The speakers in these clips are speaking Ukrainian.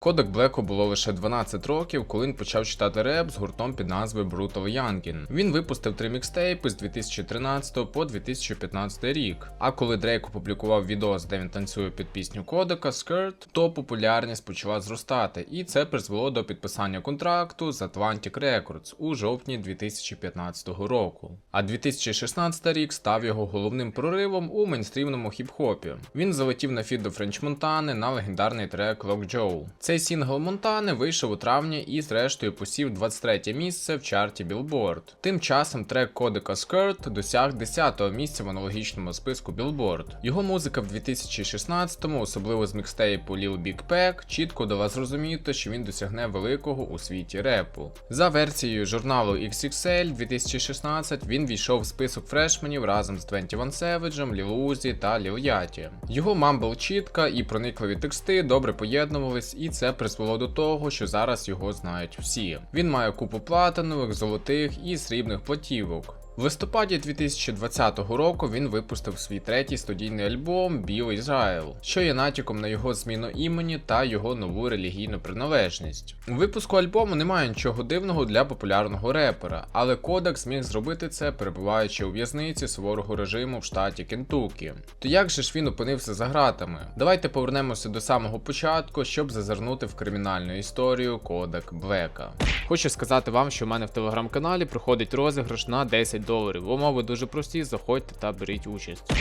Кодек Блеку було лише 12 років, коли він почав читати реп з гуртом під назвою Brutal Youngin. Він випустив три мікстейпи з 2013 по 2015 рік. А коли Дрейк опублікував відос, де він танцює під пісню Кодека Skirt, то популярність почала зростати, і це призвело до підписання контракту з Atlantic Records у жовтні 2015 року. А 2016 рік став його головним проривом у мейнстрімному хіп-хопі. Він залетів на фіт до Френч Монтани на легендарний трек Lock. Цей сінгл Монтани вийшов у травні і зрештою посів 23 місце в чарті Billboard. Тим часом трек Кодека Skirt досяг 10-го місця в аналогічному списку Billboard. Його музика в 2016-му, особливо з мікстейпу Lil Big Pack, чітко дала зрозуміти, що він досягне великого у світі репу. За версією журналу XXL 2016 він війшов в список фрешменів разом з 21 Savage, Lil Uzi та Lil Yachty. Його мамбл чітка і проникливі тексти добре поєднувались, і це призвело до того, що зараз його знають всі. Він має купу платинових, золотих і срібних платівок. В листопаді 2020 року він випустив свій третій студійний альбом Біл Ізраїл, що є натяком на його зміну імені та його нову релігійну приналежність. У випуску альбому немає нічого дивного для популярного репера, але Кодек зміг зробити це, перебуваючи у в'язниці суворого режиму в штаті Кентукі. То як же ж він опинився за ґратами? Давайте повернемося до самого початку, щоб зазирнути в кримінальну історію Кодек Блека. Хочу сказати вам, що в мене в телеграм-каналі проходить розіграш на 10 доларів. Умови дуже прості, заходьте та беріть участь.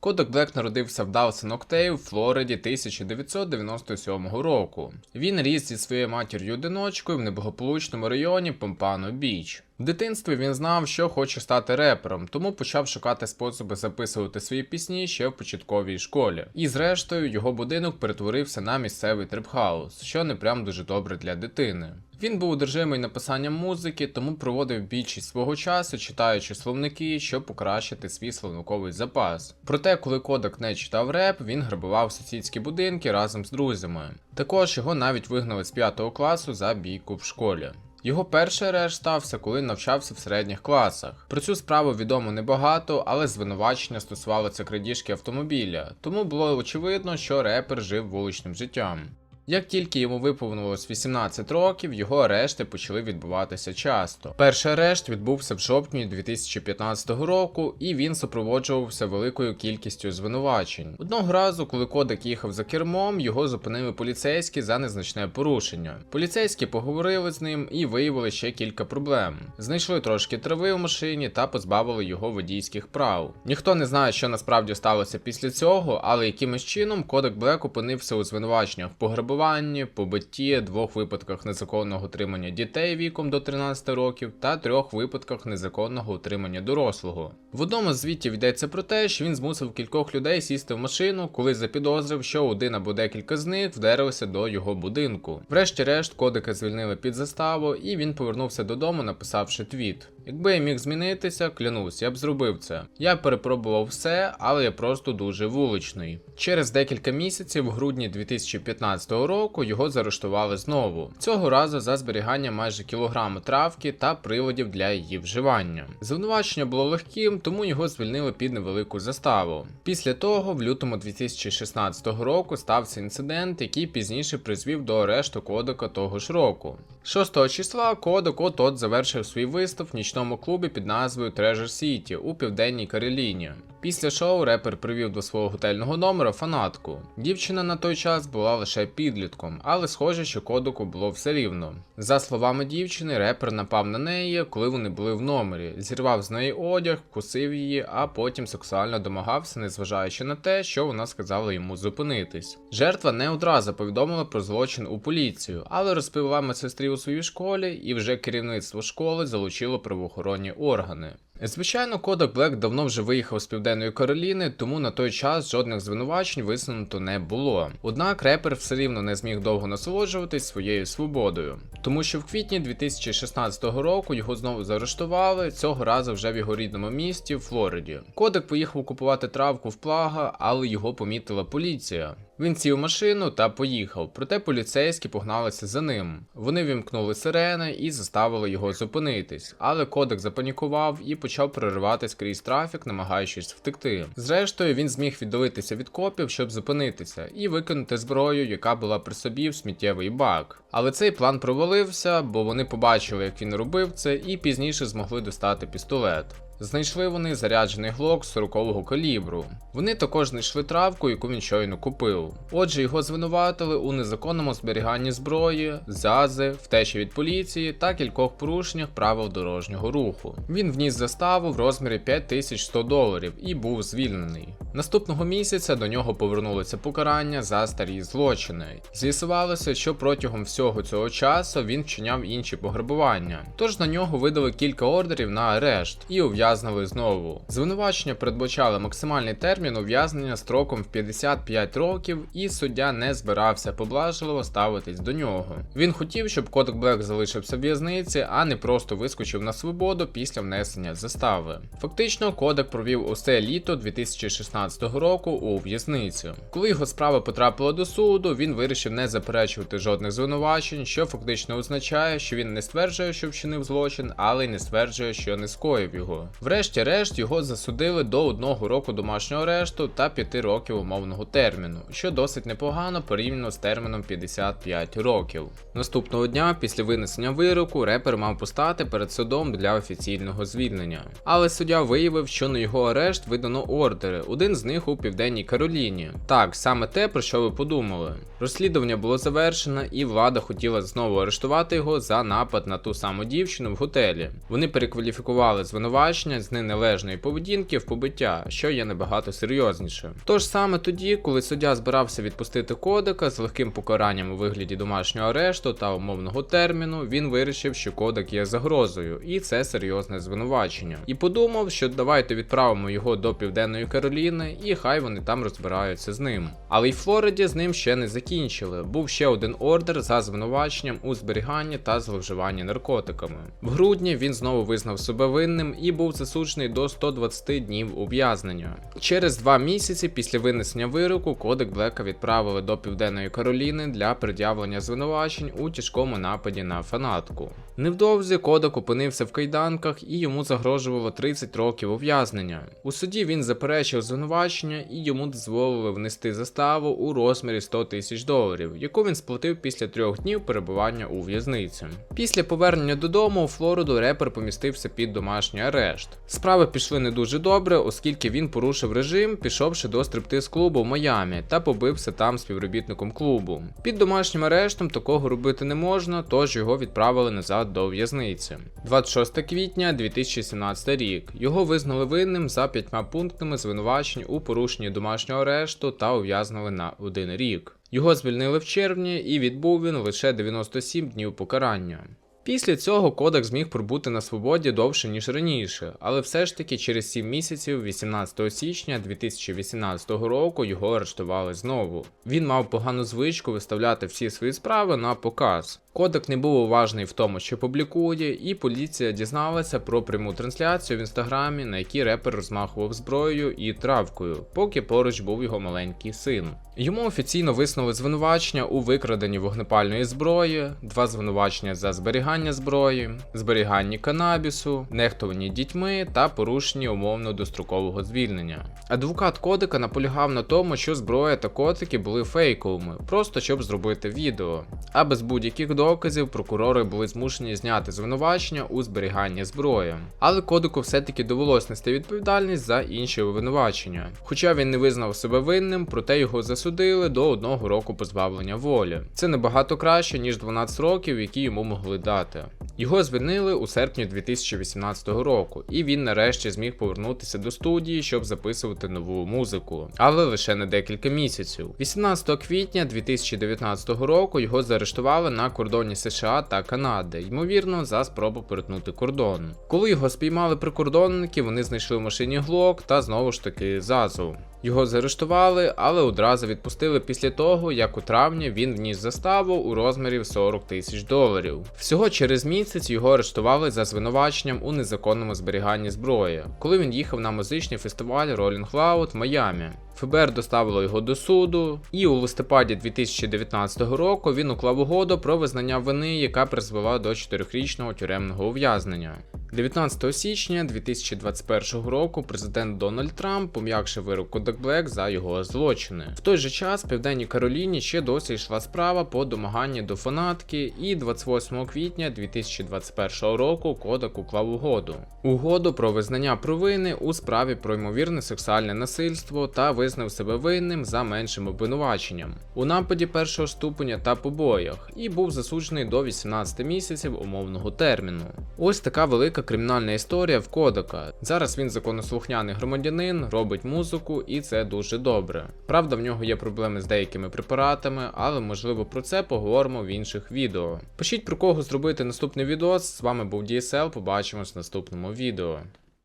Кодек Блек народився в Даусен Октей, Флориді 1997 року. Він ріс зі своєю матір'ю одиночкою в неблагополучному районі Помпано Біч. В дитинстві він знав, що хоче стати репером, тому почав шукати способи записувати свої пісні ще в початковій школі. І зрештою його будинок перетворився на місцевий трипхаус, що не прям дуже добре для дитини. Він був одержимий написанням музики, тому проводив більшість свого часу, читаючи словники, щоб покращити свій словниковий запас. Проте, коли Кодек не читав реп, він грабував сусідські будинки разом з друзями. Також його навіть вигнали з 5 класу за бійку в школі. Його перший арешт стався, коли навчався в середніх класах. Про цю справу відомо небагато, але звинувачення стосувалося крадіжки автомобіля, тому було очевидно, що репер жив вуличним життям. Як тільки йому виповнилось 18 років, його арешти почали відбуватися часто. Перший арешт відбувся в жовтні 2015 року, і він супроводжувався великою кількістю звинувачень. Одного разу, коли Кодек їхав за кермом, його зупинили поліцейські за незначне порушення. Поліцейські поговорили з ним і виявили ще кілька проблем. Знайшли трошки трави в машині та позбавили його водійських прав. Ніхто не знає, що насправді сталося після цього, але якимось чином Кодек Блек опинився у звинуваченнях в пограбуванні пограбуванні, побитті, двох випадках незаконного утримання дітей віком до 13 років та трьох випадках незаконного утримання дорослого. В одному з звітів йдеться про те, що він змусив кількох людей сісти в машину, коли запідозрив, що один або декілька з них вдерлися до його будинку. Врешті-решт, кодика звільнили під заставу, і він повернувся додому, написавши твіт. Якби я міг змінитися, клянусь, я б зробив це. Я перепробував все, але я просто дуже вуличний. Через декілька місяців, в грудні 2015 року, його заарештували знову. Цього разу за зберігання майже кілограму травки та приладів для її вживання. Звинувачення було легким, тому його звільнили під невелику заставу. Після того, в лютому 2016 року, стався інцидент, який пізніше призвів до арешту кодека того ж року. 6 числа Кодек от завершив свій виступ в нічному клубі під назвою Treasure City у південній Кароліні. Після шоу репер привів до свого готельного номера фанатку. Дівчина на той час була лише підлітком, але схоже, що кодеку було все рівно. За словами дівчини, репер напав на неї, коли вони були в номері, зірвав з неї одяг, вкусив її, а потім сексуально домагався, незважаючи на те, що вона сказала йому зупинитись. Жертва не одразу повідомила про злочин у поліцію, але розповіла медсестрі у своїй школі, і вже керівництво школи залучило правоохоронні органи. Звичайно, Кодек Блек давно вже виїхав з південної Кароліни, тому на той час жодних звинувачень висунуто не було. Однак репер все рівно не зміг довго насолоджуватись своєю свободою, тому що в квітні 2016 року його знову заарештували, цього разу вже в його рідному місті, Флориді. Кодек поїхав купувати травку в плага, але його помітила поліція. Він сів машину та поїхав, проте поліцейські погналися за ним. Вони вімкнули сирени і заставили його зупинитись, але кодек запанікував і почав прориватись крізь трафік, намагаючись втекти. Зрештою, він зміг віддалитися від копів, щоб зупинитися, і викинути зброю, яка була при собі в сміттєвий бак. Але цей план провалився, бо вони побачили, як він робив це, і пізніше змогли достати пістолет. Знайшли вони заряджений глок 40-го калібру. Вони також знайшли травку, яку він щойно купив. Отже, його звинуватили у незаконному зберіганні зброї, зази, втечі від поліції та кількох порушеннях правил дорожнього руху. Він вніс заставу в розмірі 5100 доларів і був звільнений. Наступного місяця до нього повернулося покарання за старі злочини. З'ясувалося, що протягом всього цього часу він вчиняв інші пограбування. Тож на нього видали кілька ордерів на арешт і ув'язнили знову. Звинувачення передбачали максимальний термін ув'язнення строком в 55 років, і суддя не збирався поблажливо ставитись до нього. Він хотів, щоб Кодек Блек залишився в в'язниці, а не просто вискочив на свободу після внесення застави. Фактично, Кодек провів усе літо 2016 року у в'язниці. Коли його справа потрапила до суду, він вирішив не заперечувати жодних звинувачень, що фактично означає, що він не стверджує, що вчинив злочин, але й не стверджує, що не скоїв його. Врешті-решт його засудили до одного року домашнього арешту та 5 років умовного терміну, що досить непогано порівняно з терміном 55 років. Наступного дня, після винесення вироку, репер мав постати перед судом для офіційного звільнення. Але суддя виявив, що на його арешт видано ордери, один з них у південній Кароліні. Так, саме те, про що ви подумали. Розслідування було завершено, і влада хотіла знову арештувати його за напад на ту саму дівчину в готелі. Вони перекваліфікували звинувачення з неналежної поведінки в побиття, що є набагато серйозніше. Тож саме тоді, коли суддя збирався відпустити кодека з легким покаранням у вигляді домашнього арешту та умовного терміну, він вирішив, що кодек є загрозою, і це серйозне звинувачення. І подумав, що давайте відправимо його до Південної Кароліни, і хай вони там розбираються з ним. Але й Флориді з ним ще не закінчили. Був ще один ордер за звинуваченням у зберіганні та зловживанні наркотиками. В грудні він знову визнав себе винним і був засуджений до 120 днів ув'язнення. Через два місяці після винесення вироку кодек Блека відправили до Південної Кароліни для пред'явлення звинувачень у тяжкому нападі на фанатку. Невдовзі кодек опинився в кайданках і йому загрожувало 30 років ув'язнення. У суді він заперечив звинувачення і йому дозволили внести заставу у розмірі 100 тисяч доларів, яку він сплатив після трьох днів перебування у в'язниці. Після повернення додому у Флориду репер помістився під домашній арешт. Справи пішли не дуже добре, оскільки він порушив режим, пішовши до стриптиз-клубу в Майамі та побився там співробітником клубу. Під домашнім арештом такого робити не можна, тож його відправили назад до в'язниці. 26 квітня 2017 рік. Його визнали винним за п'ятьма пунктами звинувачень у порушенні домашнього арешту та ув'язнили на один рік. Його звільнили в червні і відбув він лише 97 днів покарання. Після цього кодек зміг пробути на свободі довше ніж раніше, але все ж таки через 7 місяців, 18 січня 2018 року, його арештували знову. Він мав погану звичку виставляти всі свої справи на показ. Кодек не був уважний в тому, що публікує, і поліція дізналася про пряму трансляцію в інстаграмі, на якій репер розмахував зброєю і травкою, поки поруч був його маленький син. Йому офіційно висунули звинувачення у викраденні вогнепальної зброї, два звинувачення за зберігання зброї, зберіганні канабісу, нехтуванні дітьми та порушенні умовно дострокового звільнення. Адвокат кодека наполягав на тому, що зброя та котики були фейковими, просто щоб зробити відео. А без будь-яких доказів прокурори були змушені зняти звинувачення у зберіганні зброї. Але Кодику все-таки довелось нести відповідальність за інші обвинувачення. Хоча він не визнав себе винним, проте його засудили до одного року позбавлення волі. Це набагато краще, ніж 12 років, які йому могли дати. Його звільнили у серпні 2018 року, і він нарешті зміг повернутися до студії, щоб записувати нову музику, але лише на декілька місяців. 18 квітня 2019 року його заарештували на кордоні США та Канади, ймовірно, за спробу перетнути кордон. Коли його спіймали прикордонники, вони знайшли в машині глок та знову ж таки зазу. Його заарештували, але одразу відпустили після того, як у травні він вніс заставу у розмірі 40 тисяч доларів. Всього через місяць його арештували за звинуваченням у незаконному зберіганні зброї, коли він їхав на музичний фестиваль Rolling Loud в Майамі. ФБР доставило його до суду, і у листопаді 2019 року він уклав угоду про визнання вини, яка призвела до 4-річного тюремного ув'язнення. 19 січня 2021 року президент Дональд Трамп пом'якшив вирок Кодак Блек за його злочини. В той же час в Південній Кароліні ще досі йшла справа по домаганні до фанатки, і 28 квітня 2021 року Кодак уклав угоду. Угоду про визнання провини у справі про ймовірне сексуальне насильство та визнав себе винним за меншим обвинуваченням у нападі першого ступеня та побоях, і був засуджений до 18 місяців умовного терміну. Ось така велика кримінальна історія в Кодака. Зараз він законослухняний громадянин, робить музику, і це дуже добре. Правда, в нього є проблеми з деякими препаратами, але можливо про це поговоримо в інших відео. Пишіть про кого зробити наступний відос. З вами був DSL, побачимось в наступному відео.